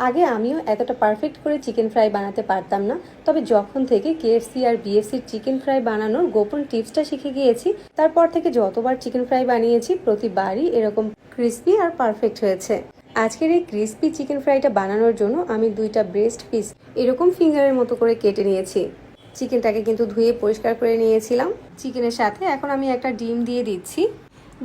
আগে আমিও এতটা পারফেক্ট করে চিকেন ফ্রাই বানাতে পারতাম না, তবে যখন থেকে কেএফসি আর বিএফসির চিকেন ফ্রাই বানানোর গোপন টিপসটা শিখে গিয়েছি, তারপর থেকে যতবার চিকেন ফ্রাই বানিয়েছি, প্রতিবারই এরকম ক্রিস্পি আর পারফেক্ট হয়েছে। আজকের এই ক্রিস্পি চিকেন ফ্রাইটা বানানোর জন্য আমি দুইটা ব্রেস্ট পিস এরকম ফিঙ্গারের মতো করে কেটে নিয়েছি। চিকেনটাকে কিন্তু ধুয়ে পরিষ্কার করে নিয়েছিলাম। চিকেনের সাথে এখন আমি একটা ডিম দিয়ে দিচ্ছি।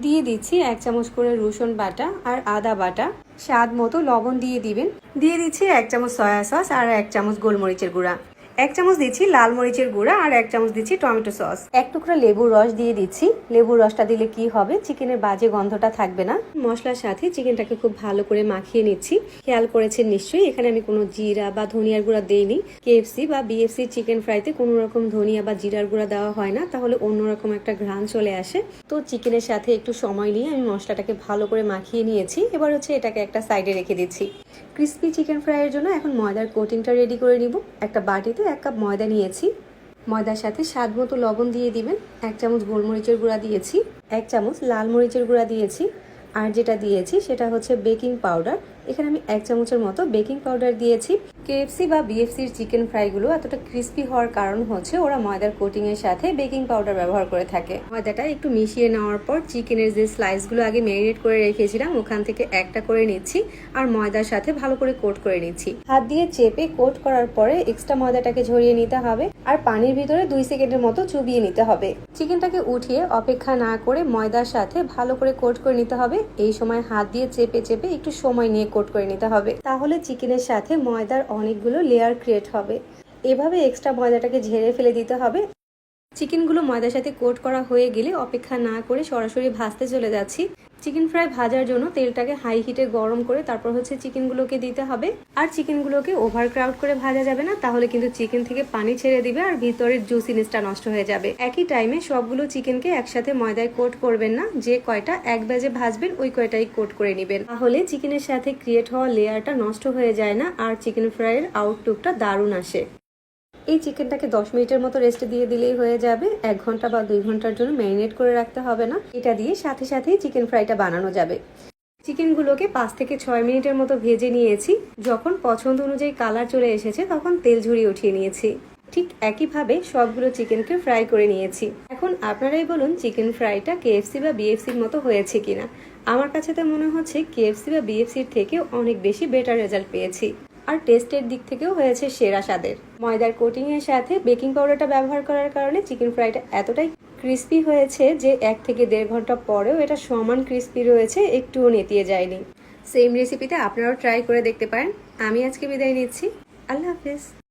দিয়ে দিচ্ছি এক চামচ করে রসুন বাটা আর আদা বাটা। স্বাদ মতো লবণ দিয়ে দিবেন। দিয়ে দিচ্ছি এক চামচ সয়া সস আর এক চামচ গোলমরিচের গুঁড়া। এক চামচ দিচ্ছি লাল মরিচের গুঁড়া আর এক চামচ দিচ্ছি টমেটো সস। এক টুকরা লেবুর রস দিয়ে দিচ্ছি। লেবুর রসটা দিলে কি হবে? চিকেনের বাজে গন্ধটা থাকবে না। মশলার সাথে চিকেনটাকে খুব ভালো করে মাখিয়ে নিচ্ছি। খেয়াল করেছেন নিশ্চয়ই, এখানে আমি কোনো জিরা বা ধনিয়ার গুঁড়া দেইনি। কেএফসি বা বিএফসি চিকেন ফ্রাইতে কোনো রকম ধনিয়া বা জিরার গুঁড়া দেওয়া হয় না। তাহলে অন্যরকম একটা ঘ্রাণ চলে আসে। তো চিকেনের সাথে একটু সময় নিয়ে আমি মশলাটাকে ভালো করে মাখিয়ে নিয়েছি। এবার হচ্ছে এটাকে একটা সাইডে রেখে দিচ্ছি। ক্রিস্পি চিকেন ফ্রাইয়ের জন্য এখন ময়দার কোটিংটা রেডি করে নিব। একটা বাটিতে এক কাপ ময়দা নিয়েছি। ময়দার সাথে স্বাদ মতো লবণ দিয়ে দিবেন। এক চামচ গোলমরিচের গুঁড়া দিয়েছি। এক চামচ লাল মরিচের গুঁড়া দিয়েছি। আর যেটা দিয়েছি সেটা হচ্ছে বেকিং পাউডার। এখানে আমি এক চামচের মতো বেকিং পাউডার দিয়েছি। কেএফসি বা বিএফসির চিকেন ফ্রাইগুলো এতটা ক্রিস্পি হওয়ার কারণ হচ্ছে ওরা ময়দার কোটিং এর সাথে বেকিং পাউডার ব্যবহার করে থাকে। ময়দাটা একটু মিশিয়ে নেওয়ার পর চিকেনের যে স্লাইসগুলো আগে ম্যারিনেট করে রেখেছিলাম, ওখান থেকে একটা করে নিচ্ছি আর ময়দার সাথে ভালো করে কোট করে নিচ্ছি। হাত দিয়ে চেপে কোট করার পরে এক্সট্রা ময়দাটাকে ঝরিয়ে নিতে হবে আর পানির ভিতরে দুই সেকেন্ডের মতো চুবিয়ে নিতে হবে। চিকেনটাকে উঠিয়ে অপেক্ষা না করে ময়দার সাথে ভালো করে কোট করে নিতে হবে। এই সময় হাত দিয়ে চেপে চেপে একটু সময় নিয়ে কোট করে নিতে হবে। তাহলে চিকেনের সাথে ময়দার অনেকগুলো লেয়ার ক্রিয়েট হবে। এভাবে এক্সট্রা ময়দাটাকে ঝেড়ে ফেলে দিতে হবে। চিকেনগুলো ময়দার সাথে কোট করা হয়ে গেলে অপেক্ষা না করে সরাসরি ভাজতে চলে যাচ্ছি। চিকেন ফ্রাই ভাজার জন্য তেলটাকে হাই হিটে গরম করে তারপর হচ্ছে চিকেনগুলোকে দিতে হবে। আর চিকেনগুলোকে ওভার ক্রাউড করে ভাজা যাবে না, তাহলে কিন্তু চিকেন থেকে পানি ছেড়ে দিবে আর ভিতরের জুসিনেসটা নষ্ট হয়ে যাবে। একই টাইমে সবগুলো চিকেনকে একসাথে ময়দায় কোট করবেন না, যে কয়টা এক ব্যাজে ভাজবেন, ওই কয়টাই কোট করে নেবেন। তাহলে চিকেনের সাথে ক্রিয়েট হওয়া লেয়ারটা নষ্ট হয়ে যায় না আর চিকেন ফ্রাইয়ের আউটলুকটা দারুণ আসে। এই চিকেনটাকে দশ মিনিটের মতো রেস্টে দিয়ে দিলেই হয়ে যাবে। এক ঘণ্টা বা দুই ঘণ্টার জন্য ম্যারিনেট করে রাখতে হবে না। এটা দিয়ে সাথে সাথেই চিকেন ফ্রাইটা বানানো যাবে। চিকেনগুলোকে পাঁচ থেকে ছয় মিনিটের মতো ভেজে নিয়েছি। যখন পছন্দ অনুযায়ী কালার চলে এসেছে, তখন তেল ঝরিয়ে উঠিয়ে নিয়েছি। ঠিক একইভাবে সবগুলো চিকেনকে ফ্রাই করে নিয়েছি। এখন আপনারাই বলুন চিকেন ফ্রাইটা কেএফসি বা বিএফসির মতো হয়েছে কিনা। আমার কাছে তো মনে হচ্ছে কেএফসি বা বিএফসির থেকে অনেক বেশি বেটার রেজাল্ট পেয়েছি। আর টেস্টের দিক থেকেও হয়েছে সেরা স্বাদের। ময়দার কোটিং এর সাথে বেকিং পাউডারটা ব্যবহার করার কারণে চিকেন ফ্রাইটা এতটাই ক্রিস্পি হয়েছে যে এক থেকে দেড় ঘণ্টা পরেও এটা সমান ক্রিস্পি রয়েছে, একটুও নেতিয়ে যায়নি। সেম রেসিপিতে আপনারাও ট্রাই করে দেখতে পারেন। আমি আজকে বিদায় নিচ্ছি। আল্লাহ হাফিজ।